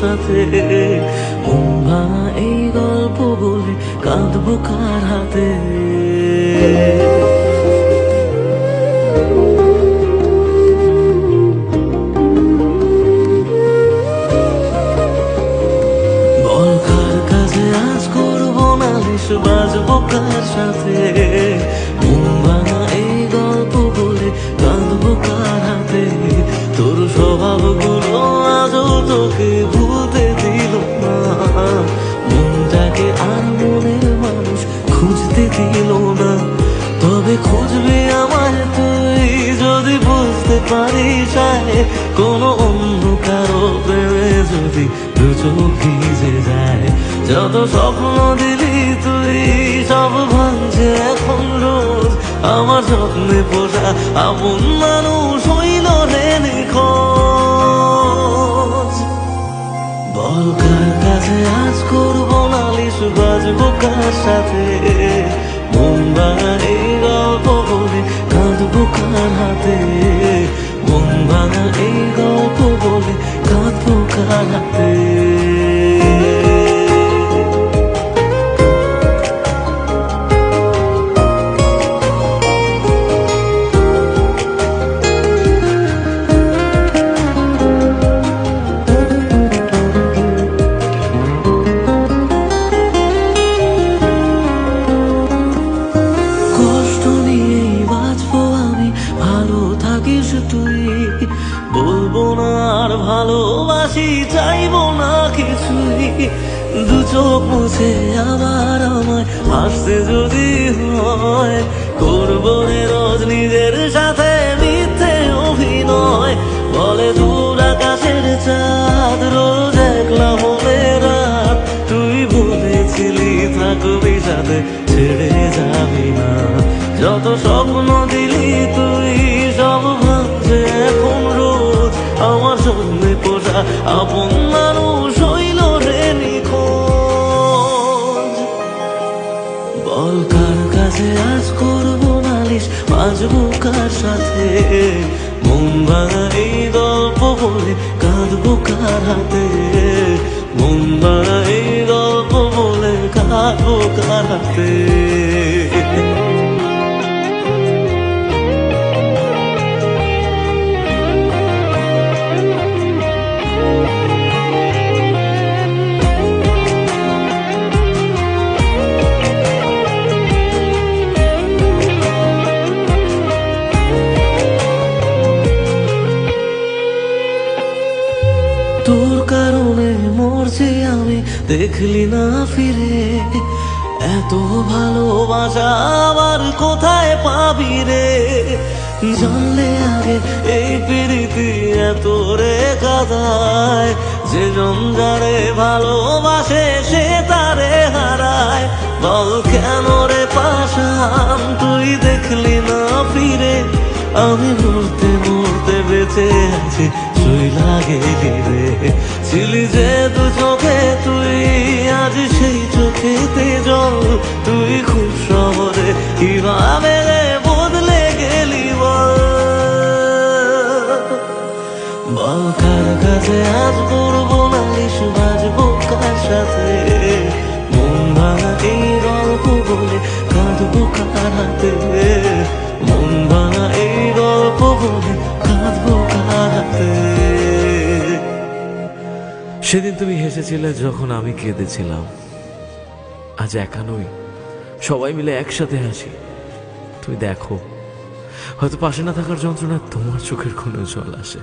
সাথে। ভাঙা এই গল্প বলে কাঁদবো কার হাতে? বাজবো কার সাথে? না তবে খুঁজবি আমার তুই। যদি বুঝতে পারিস কোনো অন্য কারও প্রেমে যদি দু ভিজে যায়। যত স্বপ্ন দিলি তুই, সব ভাঙছে এখন রোজ। আমার স্বপ্নে পোষা আপন মানুষ হইল রে নিখোঁজ। কাছে আজ করব নালিশ, বাজবো কার সাথে? মন ভাঙা এই গল্প বলে কাঁদবো ভালোবাসি, চাইব না কিছুই। দু চোখ মুছে আবার আমায় হাসতে যদি হয়, করব রে রোজ নিজের সাথে মিথ্যে অভিনয়। বলে দূর আকাশের চাঁদ, রোজ একলা মনে রাত। তুই বলেছিলি, থাকবি সাথে, ছেড়ে যাবি না। যত স্বপ্ন দিলি তুই স্বপ্নে পোষা আপন মানুষ হইল রে নিখোঁজ। বল কার কাছে আজ করব নালিশ? বাজবো কার সাথে? মন এই গল্প বলে কাঁদবো কার হাতে? মন এই গল্প বলে কাঁদবো কার হাতে? আমি দেখলি না ফিরে। এত ভালোবাসা আবার কোথায় পাবি রে? জানলে আগে এই প্রীতি এত রে কাদায়? যে জঞ্জারে ভালোবাসে সে তারে হারায়। বল কেন রে পাশান, তুই দেখলি না ফিরে? আমি মরতে বেঁচে আছি তুই লাগে রে ছিলি যে দু চোখে তুই, আজ সেই চোখেতে জল। তুই খুব শহরে কীভাবে বদলে গেলি বল। কাছে, আজ করব নালিশ, বাজবো কার সাথে? মন ভাঙা এই গল্প বলে কাঁদবো কার হাতে? সেদিন তুমি হেসেছিলে যখন আমি কেঁদেছিলাম। আজ একা নই, সবাই মিলে একসাথে হাসি। তুমি দেখো, হয়তো পাশে না থাকার যন্ত্রণা তোমার চোখের কোনো জল আসে।